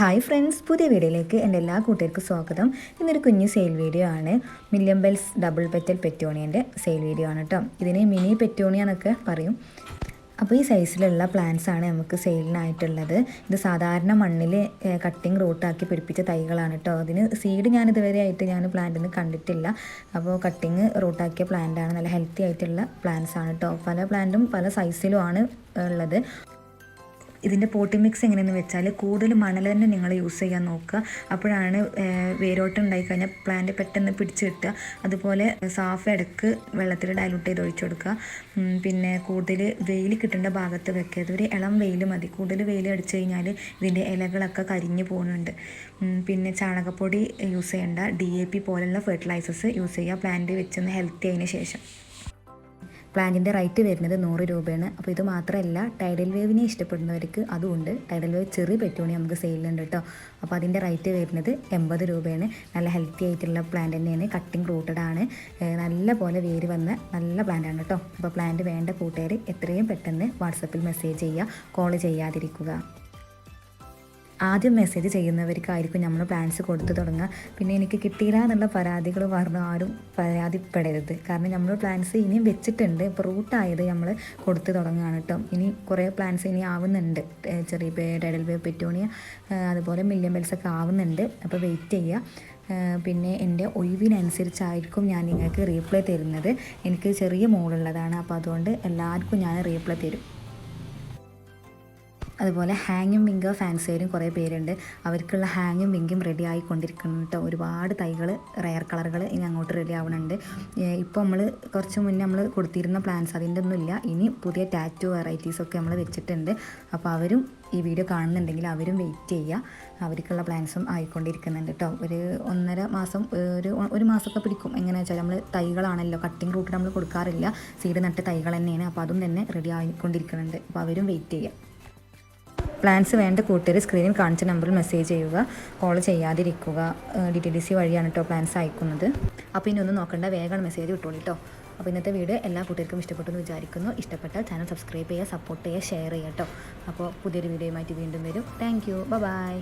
Hi friends പുതിയ വീഡിയോയിലേക്ക് എന്റെ എല്ലാ കൂട്ടുകാർക്കും സ്വാഗതം. ഇന്നൊരു കുഞ്ഞു സെയിൽ വീഡിയോ ആണ്. മില്യം ബെൽസ് ഡബിൾ പെറ്റൽ പെറ്റോണിയന്റെ സെയിൽ വീഡിയോ ആണ് കേട്ടോ ഇതിന് മിനി പെറ്റോണിയ എന്നൊക്കെ പറയും. അപ്പോൾ ഈ സൈസിലുള്ള പ്ലാന്റ്സ് ആണ് നമുക്ക് സെയിലിനായിട്ടുള്ളത് ഇത് സാധാരണ മണ്ണിൽ കട്ടിങ് റൂട്ടാക്കി പിടിപ്പിച്ച തൈകളാണ് കേട്ടോ അതിന് സീഡ് ഞാൻ ഇതുവരെ ആയിട്ട് ഞാൻ പ്ലാന്റിൽ നിന്ന് കണ്ടിട്ടില്ല. അപ്പോൾ കട്ടിങ് റൂട്ടാക്കിയ പ്ലാന്റാണ് നല്ല ഹെൽത്തി ആയിട്ടുള്ള പ്ലാന്റ്സ് ആണ് കേട്ടോ പല പ്ലാന്റും പല സൈസിലും ആണ് ഉള്ളത്. ഇതിന്റെ പോട്ടി മിക്സ് എങ്ങനെയെന്ന് വെച്ചാൽ കൂടുതൽ മണൽ തന്നെ നിങ്ങൾ യൂസ് ചെയ്യാൻ നോക്കുക. അപ്പോഴാണ് വേരോട്ടം ഉണ്ടായിക്കഴിഞ്ഞാൽ പ്ലാന്റ് പെട്ടെന്ന് പിടിച്ച് കിട്ടുക. അതുപോലെ സാഫ് ഇടയ്ക്ക് വെള്ളത്തിൽ ഡയലൂട്ട് ചെയ്ത് ഒഴിച്ചു കൊടുക്കുക. പിന്നെ കൂടുതൽ വെയിൽ കിട്ടേണ്ട ഭാഗത്ത് വെക്കുക. ഇതൊരു ഇളം വെയിൽ മതി. കൂടുതൽ വെയിൽ അടിച്ചു കഴിഞ്ഞാൽ ഇതിന്റെ ഇലകളൊക്കെ കരിഞ്ഞു പോകുന്നുണ്ട്. പിന്നെ ചാണകപ്പൊടി യൂസ് ചെയ്യേണ്ട ഡി എ പി പോലുള്ള ഫെർട്ടിലൈസേഴ്സ് യൂസ് ചെയ്യുക. പ്ലാന്റ് വെച്ചൊന്ന് ഹെൽത്തി ആയതിനു ശേഷം. പ്ലാന്റിന്റെ റേറ്റ് വരുന്നത് നൂറ് രൂപയാണ്. അപ്പോൾ ഇത് മാത്രമല്ല ടൈഡൽ വേവിനെ ഇഷ്ടപ്പെടുന്നവർക്ക് അതുമുണ്ട് ടൈഡൽ വേവ് ചെറിയ പെറ്റോണി നമുക്ക് സെയിലുണ്ട് കേട്ടോ. അപ്പോൾ അതിന്റെ റേറ്റ് വരുന്നത് എൺപത് രൂപയാണ്. നല്ല ഹെൽത്തി ആയിട്ടുള്ള പ്ലാന്റ് തന്നെയാണ്. കട്ടിങ് റൂട്ടഡ് ആണ്. നല്ല പോലെ വേര് വന്ന നല്ല പ്ലാന്റ് ആണ് കേട്ടോ. അപ്പോൾ പ്ലാന്റ് വേണ്ട കൂട്ടുകാർ എത്രയും പെട്ടെന്ന് വാട്സപ്പിൽ മെസ്സേജ് ചെയ്യുക കോൾ ചെയ്യാതിരിക്കുക. ആദ്യം മെസ്സേജ് ചെയ്യുന്നവർക്കായിരിക്കും നമ്മൾ പ്ലാൻസ് കൊടുത്തു തുടങ്ങുക. പിന്നെ എനിക്ക് കിട്ടിയില്ല എന്നുള്ള പരാതികൾ പറഞ്ഞു ആരും പരാതിപ്പെടരുത്. കാരണം നമ്മൾ പ്ലാൻസ് ഇനിയും വെച്ചിട്ടുണ്ട്. ഇപ്പോൾ റൂട്ടായത് നമ്മൾ കൊടുത്തു തുടങ്ങുകയാണ് കേട്ടോ. ഇനി കുറേ പ്ലാൻസ് ഇനി ആവുന്നുണ്ട്. ചെറിയ പേ ഡെഡൽ പേ പെറ്റോണിയ അതുപോലെ മില്യൺ ബെൽസ് ഒക്കെ ആവുന്നുണ്ട്. അപ്പോൾ വെയിറ്റ് ചെയ്യുക. പിന്നെ എന്റെ ഒഴിവിനനുസരിച്ചായിരിക്കും ഞാൻ നിങ്ങൾക്ക് റീപ്ലൈ തരുന്നത്. എനിക്ക് ചെറിയ മോളുള്ളതാണ്. അപ്പോൾ അതുകൊണ്ട് എല്ലാവർക്കും ഞാൻ റീപ്ലൈ തരും. അതുപോലെ ഹാങ്ങും വിങ്ക ഫാൻസേരും കുറേ പേരുണ്ട്. അവർക്കുള്ള ഹാങ്ങും വിങ്കും റെഡി ആയിക്കൊണ്ടിരിക്കുന്നു കേട്ടോ ഒരുപാട് തൈകൾ റയർ കളറുകൾ ഇനി അങ്ങോട്ട് റെഡി ആവുന്നുണ്ട് ഇപ്പോൾ നമ്മൾ കുറച്ച് മുന്നേ നമ്മൾ കൊടുത്തിരുന്ന പ്ലാൻസ് അതിന്റെ ഒന്നുമില്ല ഇനി പുതിയ ടാറ്റു വെറൈറ്റീസൊക്കെ നമ്മൾ വെച്ചിട്ടുണ്ട്. അപ്പോൾ അവരും ഈ വീഡിയോ കാണുന്നുണ്ടെങ്കിൽ അവരും വെയിറ്റ് ചെയ്യുക അവർക്കുള്ള പ്ലാൻസും ആയിക്കൊണ്ടിരിക്കുന്നുണ്ട് കേട്ടോ ഒരു ഒന്നര മാസം ഒരു ഒരു മാസമൊക്കെ പിടിക്കും. എങ്ങനെയാ വെച്ചാൽ നമ്മൾ തൈകളാണല്ലോ കട്ടിങ് റൂട്ട് നമ്മൾ കൊടുക്കാറില്ല. സീഡ് നട്ട് തൈകൾ തന്നെയാണ്. അപ്പോൾ അതും തന്നെ റെഡി ആയിക്കൊണ്ടിരിക്കുന്നുണ്ട്. അപ്പോൾ അവരും വെയിറ്റ് ചെയ്യുക പ്ലാൻസ് വേണ്ട കൂട്ടുകാർ സ്ക്രീനിൽ കാണിച്ച നമ്പറിൽ മെസ്സേജ് ചെയ്യുക കോൾ ചെയ്യാതിരിക്കുക ഡി ടി ഡി സി വഴിയാണ് കേട്ടോ പ്ലാൻസ് അയക്കുന്നത്. അപ്പോൾ ഇനി ഒന്നും നോക്കണ്ട വേഗം മെസ്സേജ് കിട്ടുള്ളൂ കേട്ടോ അപ്പോൾ ഇന്നത്തെ വീഡിയോ എല്ലാ കൂട്ടുകാർക്കും ഇഷ്ടപ്പെട്ടു എന്ന് വിചാരിക്കുന്നു. ഇഷ്ടപ്പെട്ടാൽ ചാനൽ സബ്സ്ക്രൈബ് ചെയ്യുക സപ്പോർട്ട് ചെയ്യുക ഷെയർ ചെയ്യുക കേട്ടോ അപ്പോൾ പുതിയൊരു വീഡിയോയുമായിട്ട് വീണ്ടും വരും. Thank you by